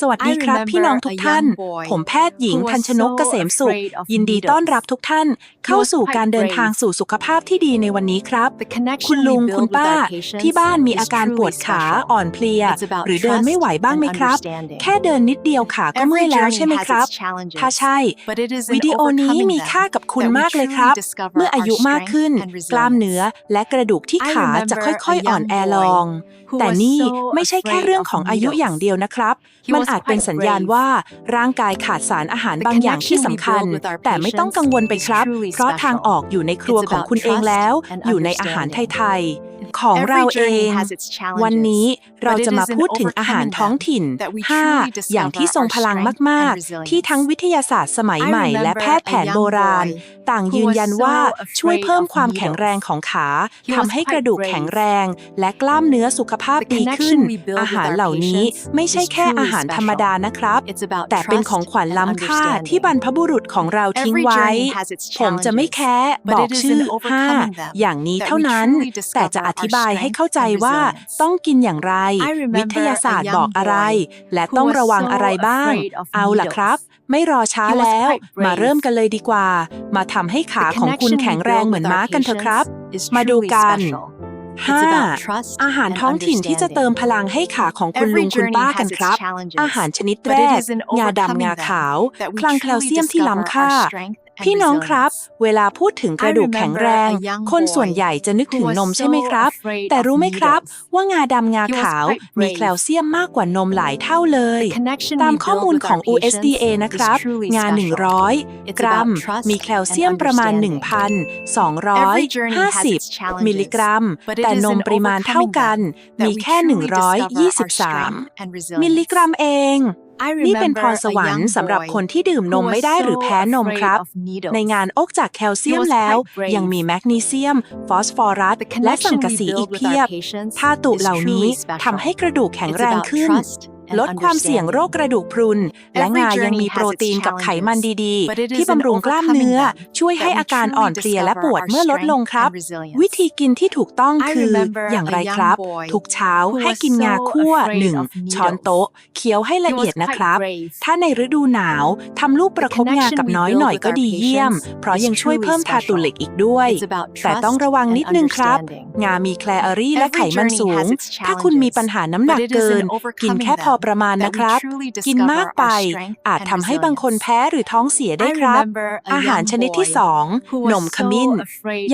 สวัสดีครับพี่น้องทุกท่าน ผมแพทย์หญิงทันชนกเกษมสุข ยินดีต้อนรับทุกท่าน เข้าสู่การเดินทางสู่สุขภาพที่ดีในวันนี้ครับ คุณลุงคุณป้า ที่บ้านมีอาการปวดขาอ่อนเพลีย หรือเดินไม่ไหวบ้างไหมครับ แค่เดินนิดเดียวขาก็เมื่อยแล้วใช่ไหมครับ ถ้าใช่ วิดีโอนี้มีค่ากับคุณมากเลยครับ เมื่ออายุมากขึ้น กล้ามเนื้อและกระดูกที่ขาจะค่อยๆ อ่อนแอลง แต่นี่ไม่ใช่แค่เรื่องของอายุอย่างเดียวนะครับ มันอาจเป็นสัญญาณว่าร่างกายขาดสารอาหารบางอย่างที่สำคัญ แต่ไม่ต้องกังวลไปครับ เพราะทางออกอยู่ในครัวของคุณเองแล้ว อยู่ในอาหารไทยๆ ของเราเอง วันนี้เราจะมาพูดถึงอาหารท้องถิ่น 5 อย่างที่ทรงพลังมากๆ ที่ทั้งวิทยาศาสตร์สมัยใหม่ และแพทย์แผนโบราณ ต่างยืนยันว่าช่วยเพิ่มความแข็งแรงของขาทำให้กระดูกแข็งแรง และกล้ามเนื้อสุขภาพดีขึ้น อาหารเหล่านี้ไม่ใช่แค่อาหารธรรมดานะครับ แต่เป็นของขวัญล้ำค่าที่บรรพบุรุษของเราทิ้งไว้ ผมจะไม่แค่บอกชื่อ5อย่างนี้เท่านั้น แต่จะอธิบายให้เข้าใจว่าต้องกินอย่างไร วิทยาศาสตร์บอกอะไร และต้องระวังอะไรบ้าง เอาล่ะครับ ไม่รอช้าแล้ว มาเริ่มกันเลยดีกว่า มาทำให้ขาของคุณแข็งแรงเหมือนม้ากันเถอะครับ มาดูกัน 5. อาหารท้องถิ่นที่จะเติมพลังให้ขาของคุณลุงคุณป้ากันครับ อาหารชนิดแรก งาดำงาขาว คลังแคลเซียมที่ล้ำค่า พี่น้องครับ เวลาพูดถึงกระดูกแข็งแรง คนส่วนใหญ่จะนึกถึงนมใช่ไหมครับ แต่รู้ไหมครับ ว่างาดำงาขาวมีแคลเซียมมากกว่านมหลายเท่าเลย ตามข้อมูลของ USDA นะครับ งา 100 กรัม มีแคลเซียมประมาณ 1,250 มิลลิกรัม แต่นมปริมาณเท่ากัน มีแค่ 123 มิลลิกรัมเอง นี่เป็นพรสวรรค์สำหรับคนที่ดื่มนมไม่ได้หรือแพ้นมครับ ในงานอกจากแคลเซียมแล้ว ยังมีแมกนีเซียม ฟอสฟอรัสและสังกะสีอีกเพียบธาตุเหล่านี้ทำให้กระดูกแข็งแรงขึ้น ลดความเสี่ยงโรคกระดูกพรุน และงายังมีโปรตีนกับไขมันดีๆ ที่บำรุงกล้ามเนื้อ ช่วยให้อาการอ่อนเพลียและปวดเมื่อลดลงครับ วิธีกินที่ถูกต้องคือ อย่างไรครับ ทุกเช้าให้กินงาคั่ว1ช้อนโต๊ะ เคี้ยวให้ละเอียดนะครับ ถ้าในฤดูหนาวทำลูกประคบงากับน้อยหน่อยก็ดีเยี่ยม เพราะยังช่วยเพิ่มธาตุเหล็กอีกด้วย แต่ต้องระวังนิดนึงครับ งามีแคลอรี่และไขมันสูง ถ้าคุณมีปัญหาน้ำหนักเกิน กินแค่พอประมาณนะครับ กินมากไป อาจทำให้บางคนแพ้หรือท้องเสียได้ครับ อาหารชนิดที่2นมขมิ้น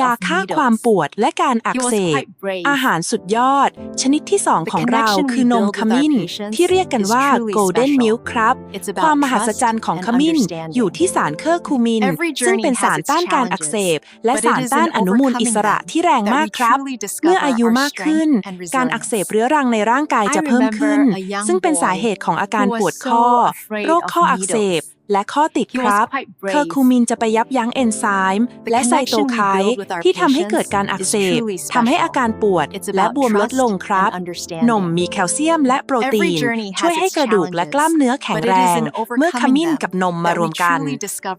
ยาฆ่าความปวดและการอักเสบอาหารสุดยอด ชนิดที่2ของเราคือนมขมิ้น ที่เรียกกันว่า golden milk ครับ ความมหัศจรรย์ของขมิ้น อยู่ที่สารเคอร์คูมิน ซึ่งเป็นสารต้านการอักเสบ และสารต้านอนุมูลอิสระที่แรงมากครับ เมื่ออายุมากขึ้น การอักเสบเรื้อรังในร่างกายจะเพิ่มขึ้น ซึ่งเป็นสาเหตุของอาการปวดข้อ โรคข้ออักเสบ และข้อติดครับ เคอร์คูมินจะไปยับยั้งเอนไซม์และไซโตไคน์ที่ทำให้เกิดการอักเสบทำให้อาการปวดและบวมลดลงครับ นมมีแคลเซียมและโปรตีน ช่วยให้กระดูกและกล้ามเนื้อแข็งแรง เมื่อขมิ้นกับนมมารวมกัน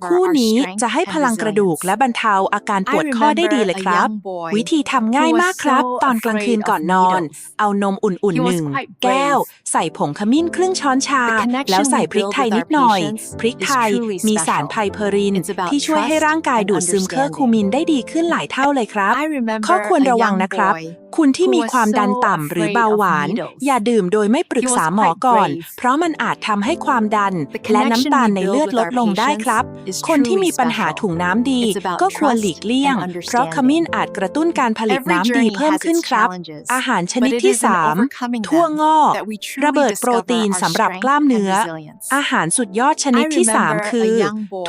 คู่นี้จะให้พลังกระดูกและบรรเทาอาการปวดข้อได้ดีเลยครับ วิธีทำง่ายมากครับ ตอนกลางคืนก่อนนอน เอานมอุ่นๆหนึ่งแก้วใส่ผงขมิ้นครึ่งช้อนชา แล้วใส่พริกไทยนิดหน่อย พริกไทยมีสารไพเพอริน ที่ช่วยให้ร่างกายดูดซึมเคอร์คูมินได้ดีขึ้นหลายเท่าเลยครับ ข้อควรระวังนะครับคุณที่มีความดันต่ำหรือเบาหวาน อย่าดื่มโดยไม่ปรึกษาหมอก่อน เพราะมันอาจทำให้ความดัน และน้ำตาลในเลือดลดลงได้ครับ คนที่มีปัญหาถุงน้ำดีก็ควรหลีกเลี่ยง เพราะขมิ้นอาจกระตุ้นการผลิตน้ำดีเพิ่มขึ้นครับ อาหารชนิดที่ 3 ทั่วงอกระเบิดโปรตีนสำหรับกล้ามเนื้อ อาหารสุดยอดชนิดที่ 3 คือ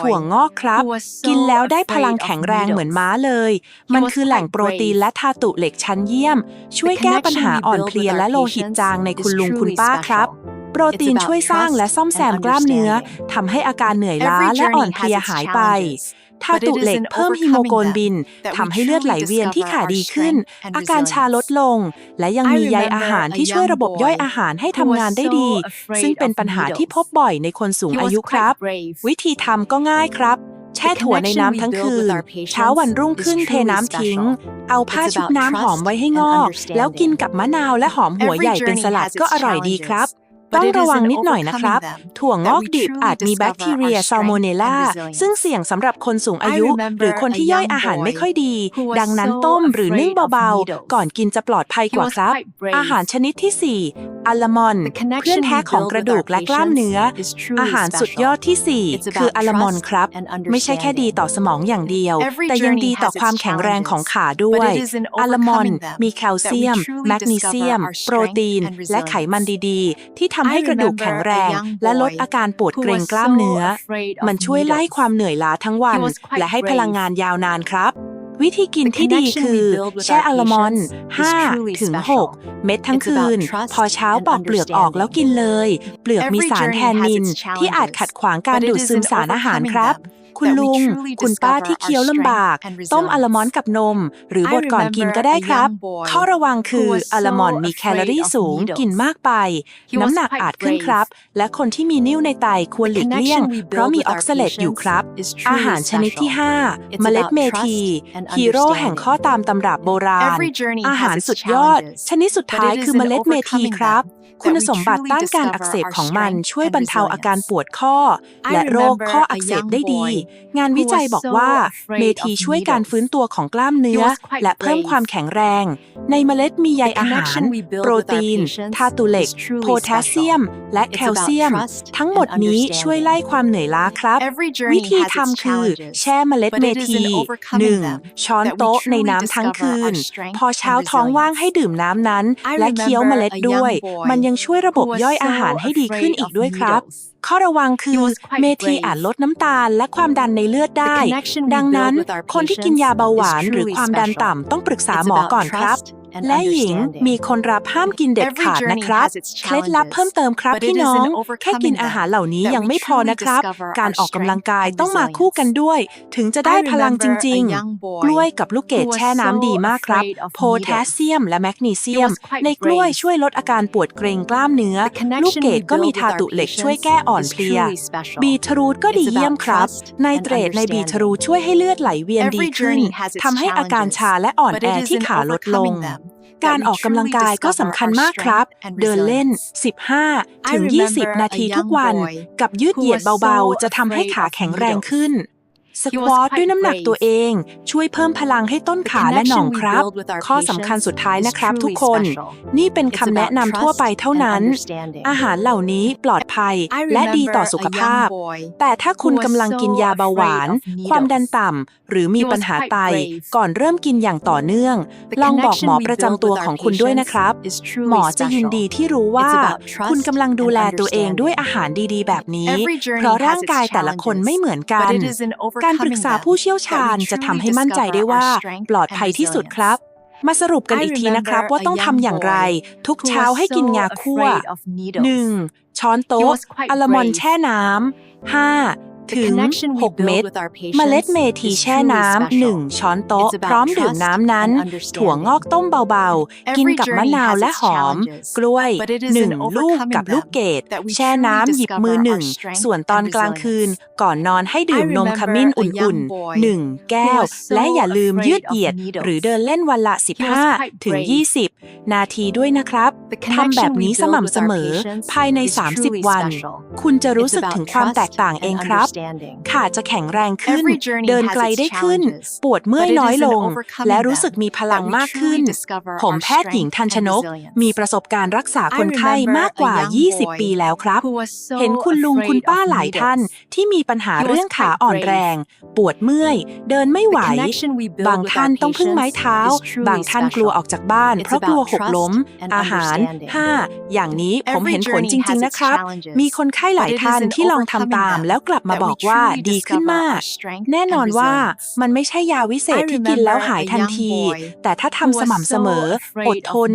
ถั่วงอกครับ กินแล้วได้พลังแข็งแรงเหมือนม้าเลย มันคือแหล่งโปรตีนและธาตุเหล็กชั้นเยี่ยมช่วยแก้ปัญหาอ่อนเพลียและโลหิตจางในคุณลุงคุณป้าครับ โปรตีนช่วยสร้างและซ่อมแซมกล้ามเนื้อทำให้อาการเหนื่อยล้าและอ่อนเพลียหายไปธาตุเหล็กเพิ่มฮีโมโกลบินทำให้เลือดไหลเวียนที่ขาดีขึ้น อาการชาลดลง และยังมีใยอาหารที่ช่วยระบบย่อยอาหารให้ทำงานได้ดี ซึ่งเป็นปัญหาที่พบบ่อยในคนสูงอายุครับ วิธีทำก็ง่ายครับแช่ถั่วในน้ำทั้งคืน เช้าวันรุ่งขึ้นเทน้ำทิ้ง เอาผ้าชุบน้ำหอมไว้ให้งอก แล้วกินกับมะนาวและหอมหัวใหญ่เป็นสลัดก็อร่อยดีครับต้องระวังนิดหน่อยนะครับ ถั่วงอกดิบอาจมีแบคทีเรียซาลโมเนลลาซึ่งเสี่ยงสำหรับคนสูงอายุ หรือคนที่ย่อยอาหารไม่ค่อยดี ดังนั้นต้มหรือนึ่งเบาๆ ก่อนกินจะปลอดภัยกว่าครับ อาหารชนิดที่ 4อัลมอนด์เพื่อนแท้ของกระดูกและกล้ามเนื้อ อาหารสุดยอดที่ 4 คืออัลมอนด์ครับ ไม่ใช่แค่ดีต่อสมองอย่างเดียว แต่ยังดีต่อความแข็งแรงของขาด้วย อัลมอนด์มีแคลเซียม แมกนีเซียม โปรตีน และไขมันดีๆ ที่ทำให้กระดูกแข็งแรง และลดอาการปวดเกร็งกล้ามเนื้อ มันช่วยไล่ความเหนื่อยล้าทั้งวัน และให้พลังงานยาวนานครับ วิธีกินที่ดีคือแช่อัลมอนด์5ถึง6เม็ดทั้งคืน พอเช้าปอกเปลือกออกแล้วกินเลย เปลือกมีสารแทนนิน ที่อาจขัดขวางการดูดซึมสารอาหารครับ คุณลุง คุณป้าที่เคี้ยวลำบาก ต้มอัลมอนด์กับนม หรือบดก่อนกินก็ได้ครับ ข้อระวังคืออัลมอนด์มีแคลอรี่สูงกินมากไป น้ำหนักอาจขึ้นครับ และคนที่มีนิ่วในไตควรหลีกเลี่ยง เพราะมีออกซาเลตอยู่ครับ อาหารชนิดที่ 5 เมล็ดเมทีฮีโร่แห่งข้อตามตำรับโบราณ อาหารสุดยอด ชนิดสุดท้ายคือเมล็ดเมทีครับคุณสมบัติต้านการอักเสบของมันช่วยบรรเทาอาการปวดข้อ และโรคข้ออักเสบได้ดีงานวิจัยบอกว่าเมทีช่วยการฟื้นตัวของกล้ามเนื้อ และเพิ่มความแข็งแรง ในเมล็ดมีใยอาหาร โปรตีน ธาตุเหล็ก โพแทสเซียม และแคลเซียม ทั้งหมดนี้ช่วยไล่ความเหนื่อยล้าครับ วิธีทำคือ แช่เมล็ดเมที 1. ช้อนโต๊ะในน้ำทั้งคืน พอเช้าท้องว่างให้ดื่มน้ำนั้น และเคี้ยวเมล็ดด้วย มันยังช่วยระบบย่อยอาหารให้ดีขึ้นอีกด้วยครับ ข้อระวังคือเมทีอาจลดน้ำตาลและความดันในเลือดได้ ดังนั้น คนที่กินยาเบาหวานหรือความดันต่ำต้องปรึกษาหมอก่อนครับ และหญิงมีคนรับห้ามกินเด็ดขาดนะครับ เคล็ดลับเพิ่มเติมครับพี่น้อง แค่กินอาหารเหล่านี้ยังไม่พอนะครับ การออกกำลังกายต้องมาคู่กันด้วย ถึงจะได้พลังจริง ๆ กล้วยกับลูกเกดแช่น้ำดีมากครับ โพแทสเซียมและแมกนีเซียม ในกล้วยช่วยลดอาการปวดเกร็งกล้ามเนื้อ ลูกเกดก็มีธาตุเหล็กช่วยแก้อ่อนเพลีย บีทรูทก็ดีเยี่ยมครับ ไนเตรตในบีทรูทช่วยให้เลือดไหลเวียนดีขึ้นทำให้อาการชาและอ่อนแอที่ขาลดลง การออกกำลังกายก็สำคัญมากครับ เดินเล่น 15 ถึง 20 นาทีทุกวัน กับยืดเหยียดเบาๆ จะทำให้ขาแข็งแรงขึ้น สควอตด้วยน้ำหนักตัวเอง ช่วยเพิ่มพลังให้ต้นขาและหน่องครับ ข้อสำคัญสุดท้ายนะครับทุกคน นี่เป็นคำแนะนำทั่วไปเท่านั้น อาหารเหล่านี้ปลอดภัยและดีต่อสุขภาพ แต่ถ้าคุณกำลังกินยาเบาหวาน ความดันต่ำหรือมีปัญหาไต ก่อนเริ่มกินอย่างต่อเนื่อง ลองบอกหมอประจำตัวของคุณด้วยนะครับ หมอจะยินดีที่รู้ว่า คุณกำลังดูแลตัวเองด้วยอาหารดีๆ แบบนี้ เพราะร่างกายแต่ละคนไม่เหมือนกันการปรึกษาผู้เชี่ยวชาญจะทำให้มั่นใจได้ว่า ปลอดภัยที่สุดครับ มาสรุปกันอีกทีนะครับว่าต้องทำอย่างไร ทุกเช้าให้กินงาคั่ว 1. ช้อนโต๊ะอัลมอนด์แช่น้ำ 5. ถึง 6 เม็ดเมล็ดเมทีแช่น้ำ1ช้อนโต๊ะ พร้อมดื่มน้ำนั้น ถั่วงอกต้มเบาๆ กินกับมะนาวและหอม กล้วย1ลูกกับลูกเกดแช่น้ำหยิบมือหนึ่ง ส่วนตอนกลางคืนก่อนนอนให้ดื่มนมขมิ้นอุ่นๆ1แก้ว และอย่าลืมยืดเหยียด หรือเดินเล่นวันละ 15 ถึง 20 นาทีด้วยนะครับทำแบบนี้สม่ำเสมอ ภายใน 30 วัน คุณจะรู้สึกถึงความแตกต่างเองครับขาจะแข็งแรงขึ้น เดินไกลได้ขึ้น ปวดเมื่อยน้อยลง และรู้สึกมีพลังมากขึ้น ผมแพทย์หญิงทันชนก มีประสบการณ์รักษาคนไข้มากกว่า 20 ปีแล้วครับ เห็นคุณลุงคุณป้าหลายท่านที่มีปัญหาเรื่องขาอ่อนแรง ปวดเมื่อย เดินไม่ไหว บางท่านต้องพึ่งไม้เท้า บางท่านกลัวออกจากบ้าน เพราะกลัวหกล้ม อาหาร 5 อย่างนี้ผมเห็นผลจริง ๆ นะครับ มีคนไข้หลายท่านที่ลองทำตามแล้วกลับมาบอกว่าดีขึ้นมาก แน่นอนว่ามันไม่ใช่ยาวิเศษที่กินแล้วหายทันที แต่ถ้าทำสม่ำเสมอ อดทน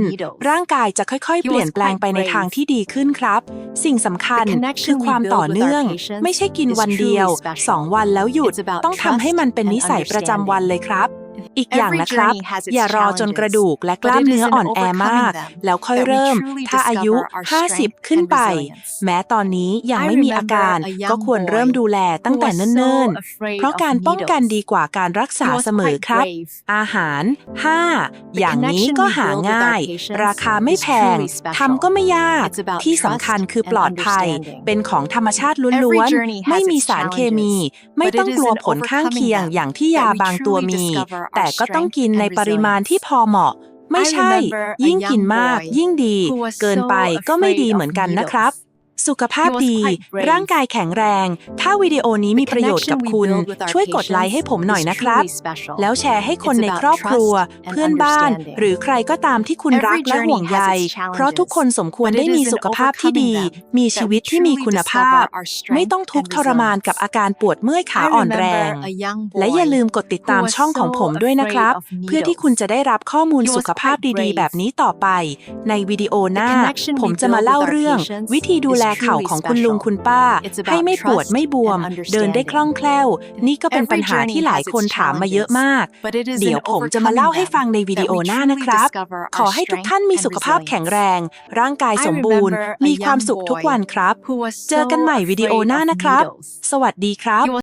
ร่างกายจะค่อยๆ เปลี่ยนแปลงไปในทางที่ดีขึ้นครับ สิ่งสำคัญคือความต่อเนื่อง ไม่ใช่กินวันเดียว 2 วันแล้วหยุด ต้องทำให้มันเป็นนิสัยประจำวันเลยครับ อีกอย่างนะครับ อย่ารอจนกระดูกและกล้ามเนื้ออ่อนแอมาก แล้วค่อยเริ่ม ถ้าอายุ 50 ขึ้นไป แม้ตอนนี้ยังไม่มีอาการ ก็ควรเริ่มดูแลตั้งแต่เนิ่นๆ เพราะการป้องกันดีกว่าการรักษาเสมอครับ อาหาร 5. อย่างนี้ก็หาง่าย ราคาไม่แพงทำก็ไม่ยาก ที่สำคัญคือปลอดภัย เป็นของธรรมชาติล้วนๆ ไม่มีสารเคมี ไม่ต้องกลัวผลข้างเคียงอย่างที่ยาบางตัวมีแต่ก็ต้องกินในปริมาณที่พอเหมาะ ไม่ใช่ ยิ่งกินมาก ยิ่งดี เกินไปก็ไม่ดีเหมือนกันนะครับ สุขภาพดี ร่างกายแข็งแรง ถ้าวิดีโอนี้มีประโยชน์กับคุณ ช่วยกดไลค์ให้ผมหน่อยนะครับ แล้วแชร์ให้คนในครอบครัว เพื่อนบ้าน หรือใครก็ตามที่คุณรักและห่วงใย เพราะทุกคนสมควรได้มีสุขภาพที่ดี มีชีวิตที่มีคุณภาพ ไม่ต้องทุกข์ทรมานกับอาการปวดเมื่อยขาอ่อนแรง และอย่าลืมกดติดตามช่องของผมด้วยนะครับ เพื่อที่คุณจะได้รับข้อมูลสุขภาพดีๆ แบบนี้ต่อไป ในวิดีโอหน้า ผมจะมาเล่าเรื่อง วิธีดูแลเข่าของคุณลุงคุณป้า ให้ไม่ปวดไม่บวม เดินได้คล่องแคล่ว นี่ก็เป็นปัญหาที่หลายคนถามมาเยอะมาก เดี๋ยวผมจะมาเล่าให้ฟังในวิดีโอหน้านะครับ ขอให้ทุกท่านมีสุขภาพแข็งแรง ร่างกายสมบูรณ์ มีความสุขทุกวันครับ เจอกันใหม่วิดีโอหน้านะครับ สวัสดีครับ